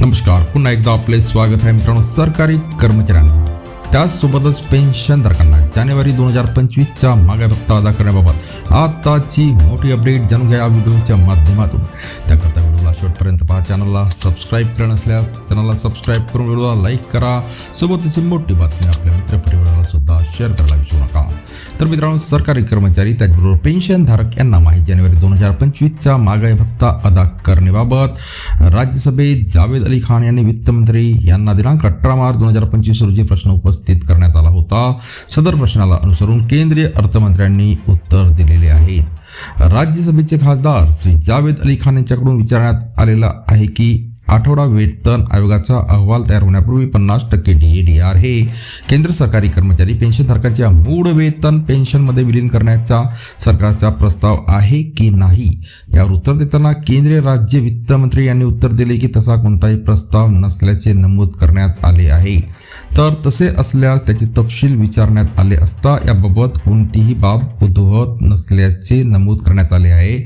नमस्कार पुन्हा एकदा आपले स्वागत आहे मित्रांनो सरकारी कर्मचाऱ्यांना. त्याचसोबतच पेन्शनधारकांना जानेवारी दोन हजार पंचवीसचा मागा भत्ता अदा करण्याबाबत आताची मोठी अपडेट जाणून घ्या या व्हिडिओच्या माध्यमातून. त्याकरता व्हिडिओला शेवटपर्यंत पहा चॅनलला सबस्क्राईब केलं असल्यास चॅनलला सबस्क्राईब करून व्हिडिओला लाईक करा. सोबतच मोठी बातमी आपल्या मित्रपरिवाराला सुद्धा शेअर करायला विसरू तर मित्रांनो सरकारी कर्मचारी त्याचबरोबर पेन्शनधारक यांना माहीत जानेवारी दोन हजार पंचवीसचा महागाई भत्ता अदा करण्याबाबत राज्यसभेत जावेद अली खान यांनी वित्तमंत्री यांना दिनांक अठरा मार्च दोन हजार पंचवीस रोजी प्रश्न उपस्थित करण्यात आला होता. सदर प्रश्नाला अनुसरून केंद्रीय अर्थमंत्र्यांनी उत्तर दिलेले आहे राज्यसभेचे खासदार श्री जावेद अली खान यांच्याकडून विचारण्यात आलेला आहे की आठवडा वेतन आयोगाचा अहवाल तयार होण्यापूर्वी पन्नास टक्के डीएडीआर हे केंद्र सरकारी कर्मचारी पेन्शनधारकांच्या मूळ वेतन पेन्शनमध्ये विलीन करण्याचा सरकारचा प्रस्ताव आहे की नाही? यावर उत्तर देताना केंद्रीय राज्य वित्तमंत्री यांनी उत्तर दिले की तसा कोणताही प्रस्ताव नसल्याचे नमूद करण्यात आले आहे. तर तसे असल्यास त्याचे तपशील विचारण्यात आले असता याबाबत कोणतीही बाब उद्भवत नसल्याचे नमूद करण्यात आले आहे.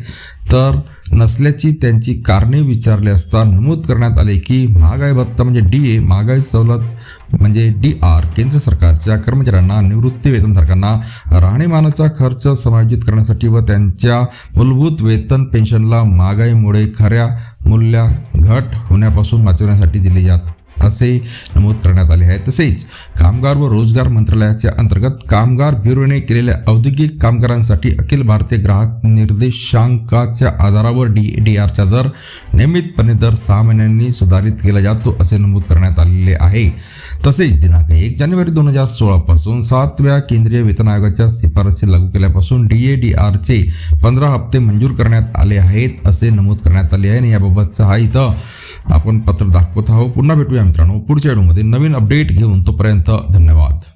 तर नसल्याची त्यांची कारणे विचारले असता नमूद करण्यात आले की महागाई भत्ता म्हणजे डी ए महागाई सवलत म्हणजे डी आर केंद्र सरकारच्या कर्मचाऱ्यांना निवृत्ती वेतनधारकांना राहणीमानाचा खर्च समायोजित करण्यासाठी व त्यांच्या मूलभूत वेतन पेन्शनला महागाईमुळे खऱ्या मूल्या घट होण्यापासून वाचवण्यासाठी दिले जात. असे नमूद करण्यात आले आहे. तसेच कामगार व रोजगार मंत्रालयाच्या अंतर्गत कामगार ब्युरोने केलेल्या औद्योगिक कामगारांसाठी अखिल भारतीय ग्राहक निर्देशांकाच्या आधारावर डी डी आरचा दर नियमितपणे दर सहा महिन्यांनी सुधारित केला जातो असे नमूद करण्यात आलेले आहे. तसेच दिनांक एक जानेवारी दोन हजार सोळापासून सातव्या केंद्रीय वेतन आयोगाच्या शिफारसी लागू केल्यापासून डी ए डी आरचे पंधरा हप्ते मंजूर करण्यात आले आहेत असे नमूद करण्यात आले आहे. आणि याबाबतचा हा इथं आपण पत्र दाखवत आहोत. पुन्हा भेटूया मित्रांनो पुढच्या व्हिडिओमध्ये नवीन अपडेट घेऊन तोपर्यंत धन्यवाद.